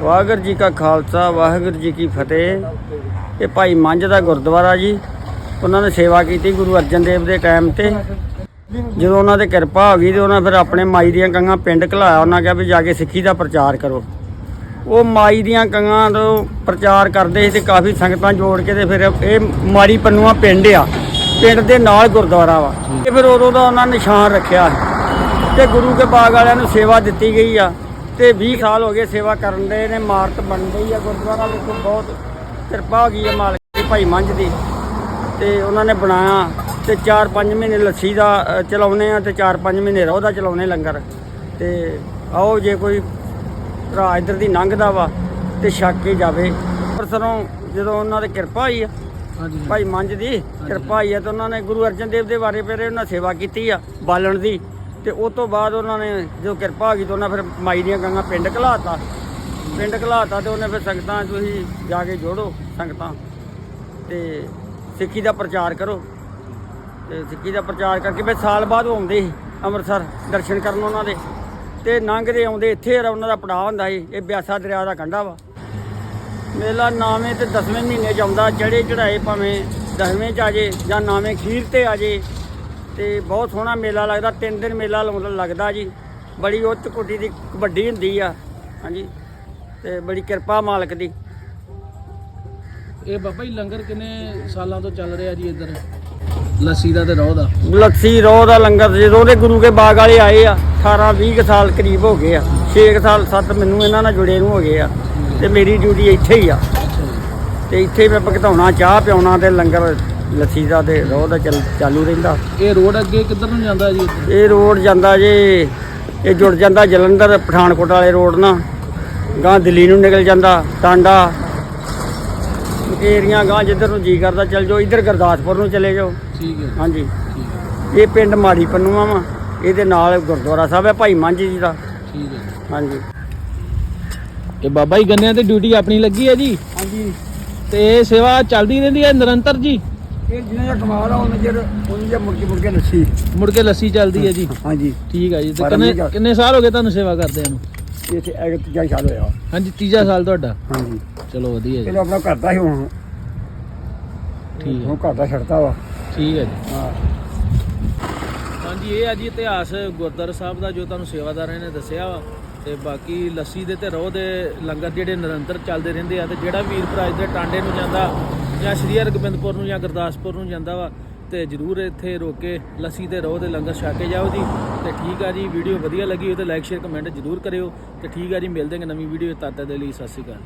ਵਾਹਿਗੁਰੂ ਜੀ ਕਾ ਖਾਲਸਾ, ਵਾਹਿਗੁਰੂ ਜੀ ਕੀ ਫਤਿਹ। ਇਹ ਭਾਈ ਮੰਝ ਦਾ ਗੁਰਦੁਆਰਾ ਜੀ। ਉਹਨਾਂ ਨੇ ਸੇਵਾ ਕੀਤੀ ਗੁਰੂ ਅਰਜਨ ਦੇਵ ਦੇ ਟਾਈਮ ਤੇ। ਜਦੋਂ ਉਹਨਾਂ ਤੇ ਕਿਰਪਾ ਹੋ ਗਈ ਤੇ ਉਹਨਾਂ ਫਿਰ ਆਪਣੇ ਮਾਈ ਦੀਆਂ ਕੰਗਾਂ ਪਿੰਡ ਘਲਾਇਆ। ਉਹਨਾਂ ਕਿਹਾ ਵੀ ਜਾ ਕੇ ਸਿੱਖੀ ਦਾ ਪ੍ਰਚਾਰ ਕਰੋ। ਉਹ ਮਾਈ ਦੀਆਂ ਕੰਗਾਂ ਤੋਂ ਪ੍ਰਚਾਰ ਕਰਦੇ ਸੀ ਤੇ ਕਾਫੀ ਸੰਗਤਾਂ ਜੋੜ ਕੇ ਤੇ ਫਿਰ ਇਹ ਮਾਰੀ ਪੰਨੂਆ ਪਿੰਡ ਆ। ਪਿੰਡ ਦੇ ਨਾਲ ਗੁਰਦੁਆਰਾ ਵਾ। ਤੇ ਫਿਰ ਉਦੋਂ ਦਾ ਉਹਨਾਂ ਨਿਸ਼ਾਨ ਰੱਖਿਆ। ਤੇ ਗੁਰੂ ਕੇ ਬਾਗ ਵਾਲਿਆਂ ਨੂੰ ਸੇਵਾ ਦਿੱਤੀ ਗਈ ਆ। ਤੇ 20 ਸਾਲ ਹੋ ਗਏ ਸੇਵਾ ਕਰਨ ਦੇ ਨੇ ਮਾਰਤ ਬਣ ਗਈ ਆ ਗੁਰਦੁਆਰਾ ਵੇਖੋ ਬਹੁਤ ਕਿਰਪਾ ਹੋ ਗਈ ਆ ਮਾਲਕ ਦੀ ਭਾਈ ਮੰਝ ਦੀ। ਤੇ ਉਹਨਾਂ ਨੇ ਬਣਾਇਆ ਤੇ 4-5 ਮਹੀਨੇ ਲੱਸੀ ਦਾ ਚਲਾਉਨੇ ਆ ਤੇ 4-5 ਮਹੀਨੇ ਰੋਹ ਦਾ ਚਲਾਉਨੇ ਲੰਗਰ। ਤੇ ਆਓ ਜੇ ਕੋਈ ਭਰਾ ਇੱਧਰ ਦੀ ਲੰਘਦਾ ਵਾ ਤੇ ਛੱਕ ਕੇ ਜਾਵੇ। ਪਰਸੋਂ ਜਦੋਂ ਉਹਨਾਂ ਦੀ ਕਿਰਪਾ ਹੋਈ ਆ ਭਾਈ ਮੰਝ ਦੀ ਕਿਰਪਾ ਹੋਈ ਆ ਤੇ ਉਹਨਾਂ ਨੇ ਗੁਰੂ ਅਰਜਨ ਦੇਵ ਦੇ ਬਾਰੇ ਫਿਰ ਉਹਨਾਂ ਸੇਵਾ ਕੀਤੀ ਆ ਬਾਲਣ ਦੀ। ਤੇ ਉਸ ਤੋਂ ਬਾਅਦ ਉਹਨਾਂ ਨੇ ਜੋ ਕਿਰਪਾ ਹੋ ਗਈ ਤਾਂ ਉਹਨਾਂ ਫਿਰ ਮਾਈ ਦੀਆਂ ਗੰਗਾ ਪਿੰਡ ਘਲਾਤਾ। ਪਿੰਡ ਘਲਾਤਾ ਤੇ ਉਹਨੇ ਫਿਰ ਸੰਗਤਾਂ ਤੁਸੀਂ ਜਾ ਕੇ ਜੋੜੋ ਸੰਗਤਾਂ। ਤੇ ਸਿੱਖੀ ਦਾ ਪ੍ਰਚਾਰ ਕਰੋ। ਤੇ ਸਿੱਖੀ ਦਾ ਪ੍ਰਚਾਰ ਕਰਕੇ ਫਿਰ ਸਾਲ ਬਾਅਦ ਉਹ ਆਉਂਦੇ ਸੀ ਅੰਮ੍ਰਿਤਸਰ ਦਰਸ਼ਨ ਕਰਨ ਉਹਨਾਂ ਦੇ। ਤੇ ਲੰਘਦੇ ਆਉਂਦੇ ਇੱਥੇ era ਉਹਨਾਂ ਦਾ ਪੜਾਅ ਹੁੰਦਾ ਸੀ, ਇਹ ਬਿਆਸਾ ਦਰਿਆ ਦਾ ਕੰਢਾ ਵਾ। ਮੇਲਾ ਨਾਵੇਂ ਤੇ 10ਵੇਂ ਮਹੀਨੇ ਚ ਆਉਂਦਾ ਚੜੇ ਚੜਾਏ ਭਾਵੇਂ 10ਵੇਂ ਚ ਆ ਜੇ ਜਾਂ ਨਾਵੇਂ ਖੀਰ ਤੇ ਆ ਜੇ। ਤੇ ਬਹੁਤ ਸੋਹਣਾ ਮੇਲਾ ਲੱਗਦਾ ਤਿੰਨ ਦਿਨ ਮੇਲਾ ਲੱਗਦਾ ਜੀ। ਬੜੀ ਉੱਚ ਕੋਟੀ ਦੀ ਕਬੱਡੀ ਹੁੰਦੀ ਆ ਹਾਂਜੀ। ਤੇ ਬੜੀ ਕਿਰਪਾ ਮਾਲਕ ਦੀ। ਇਹ ਬਾਬਾ ਜੀ ਲੰਗਰ ਕਿੰਨੇ ਸਾਲਾਂ ਤੋਂ ਚੱਲ ਰਿਹਾ ਜੀ ਇੱਧਰ? ਲੱਸੀ ਦਾ ਤੇ ਰੋਹ ਦਾ? ਲੱਸੀ ਰੋਹ ਦਾ ਲੰਗਰ ਜਦੋਂ ਦੇ ਗੁਰੂ ਕੇ ਬਾਗ ਵਾਲੇ ਆਏ ਆ 18 20 ਕੁ ਸਾਲ ਕਰੀਬ ਹੋ ਗਏ ਆ। 6 ਸਾਲ 7 ਮੈਨੂੰ ਇਹਨਾਂ ਨਾਲ ਜੁੜੇ ਨੂੰ ਹੋ ਗਏ ਆ। ਤੇ ਮੇਰੀ ਡਿਊਟੀ ਇੱਥੇ ਹੀ ਆ। ਤੇ ਇੱਥੇ ਮੈਂ ਭਗਤਾਉਣਾ ਚਾਹ ਪਿਆਉਣਾ ਤੇ ਲੰਗਰ ਲੱਸੀ ਦਾ ਤੇ ਰੋਹ ਦਾ ਚੱਲ- ਚਾਲੂ ਰਹਿੰਦਾ। ਇਹ ਰੋਡ ਅੱਗੇ ਕਿੱਧਰ ਨੂੰ ਜਾਂਦਾ ਜੀ? ਇਹ ਰੋਡ ਜਾਂਦਾ ਜੇ ਇਹ ਜੁੜ ਜਾਂਦਾ ਜਲੰਧਰ ਪਠਾਨਕੋਟ ਵਾਲੇ ਰੋਡ ਨਾਲ। ਗਾਂ ਦਿੱਲੀ ਨੂੰ ਨਿਕਲ ਜਾਂਦਾ ਟਾਂਡਾ। ਏਰੀਆਂ ਗਾਂ ਜਿੱਧਰ ਨੂੰ ਜੀ ਕਰਦਾ ਚੱਲ ਜਾਓ ਇੱਧਰ ਗੁਰਦਾਸਪੁਰ ਨੂੰ ਚਲੇ ਜਾਓ। ਠੀਕ ਹੈ। ਹਾਂਜੀ। ਠੀਕ ਹੈ। ਇਹ ਪਿੰਡ ਮਾੜੀ ਪੰਨੂਆ ਵਾ ਇਹਦੇ ਨਾਲ ਗੁਰਦੁਆਰਾ ਸਾਹਿਬ ਹੈ ਭਾਈ ਮੰਝ ਜੀ ਦਾ। ਠੀਕ ਹੈ। ਹਾਂਜੀ। ਇਹ ਬਾਬਾ ਜੀ ਗੰਨਿਆਂ ਤੇ ਡਿਊਟੀ ਆਪਣੀ ਲੱਗੀ ਹੈ ਜੀ? ਹਾਂਜੀ। ਤੇ ਇਹ ਸੇਵਾ ਚੱਲਦੀ ਰਹਿੰਦੀ ਹੈ ਨਿਰੰਤਰ ਜੀ? ਇਹ ਜਿਹਨਾਂ ਦਾ ਕਮਾਲ ਆ ਉਹਨਾਂ ਜਰ ਉਹਨਾਂ ਦੇ ਮੁਰਗੇ ਮੁਰਗੇ ਲੱਸੀ। ਮੁੜ ਕੇ ਲੱਸੀ ਚੱਲਦੀ ਹੈ ਜੀ। ਹਾਂਜੀ। ਠੀਕ ਹੈ ਜੀ। ਤੇ ਬਾਰਾਂ ਕਿੰਨੇ ਮਹੀਨੇ ਕਿੰਨੇ ਸਾਲ ਹੋ ਗਏ ਤੁਹਾਨੂੰ ਸੇਵਾ ਕਰਦਿਆਂ ਨੂੰ? ਇੱਥੇ ਐਗ ਤੀਜਾ ਸਾਲ ਹੋਇਆ। ਹਾਂਜੀ ਤੀਜਾ ਸਾਲ ਤੁਹਾਡਾ? ਹਾਂਜੀ। ਚਲੋ ਵਧੀਆ ਜੀ। ਚਲੋ ਆਪਣਾ ਘਰ ਦਾ ਹੀ ਹੁਣ। ਠੀਕ ਹੈ ਹੁਣ ਘਰ ਦਾ ਛੱਡਤਾ ਵਾ। ਠੀਕ ਹੈ ਜੀ। ਹਾਂ। ਹਾਂਜੀ ਇਹ ਆ ਜੀ ਇਤਿਹਾਸ ਗੁਰਦੁਆਰਾ ਸਾਹਿਬ ਦਾ ਜੋ ਤੁਹਾਨੂੰ ਸੇਵਾਦਾਰਾਂ ਨੇ ਦੱਸਿਆ ਵਾ। ਤੇ ਬਾਕੀ ਲੱਸੀ ਦੇ ਤੇ ਰੋਹ ਦੇ ਲੰਗਰ ਜਿਹੜੇ ਨਿਰੰਤਰ ਚੱਲਦੇ ਰਹਿੰਦੇ ਆ ਤੇ ਜਿਹੜਾ ਵੀਰ ਭਰਾ ਇੱਧਰ ਟਾਂਡੇ ਨੂੰ ਜਾਂਦਾ ਜਾਂ ਸ਼੍ਰੀ ਹਰਗੋਬਿੰਦਪੁਰ ਨੂੰ ਜਾਂ ਗੁਰਦਾਸਪੁਰ ਨੂੰ ਜਾਂਦਾ ਵਾ, ਤੇ ਜਰੂਰ ਇੱਥੇ ਰੋਕ ਕੇ ਲੱਸੀ ਤੇ ਰੋਹ ਦੇ ਲੰਗਰ ਛਕ ਕੇ ਜਾਓ ਜੀ। ਤੇ ਠੀਕ ਆ ਜੀ, ਵੀਡੀਓ ਵਧੀਆ ਲੱਗੀ ਹੋਈ ਤਾਂ ਲਾਈਕ ਸ਼ੇਅਰ ਕਮੈਂਟ ਜਰੂਰ ਕਰਿਓ। ਤੇ ਠੀਕ ਆ ਜੀ, ਮਿਲਦੇ ਹਾਂ ਨਵੀਂ ਵੀਡੀਓ ਤਦ ਤੱਕ ਦੇ ਲਈ, ਸਤਿ ਸ਼੍ਰੀ ਅਕਾਲ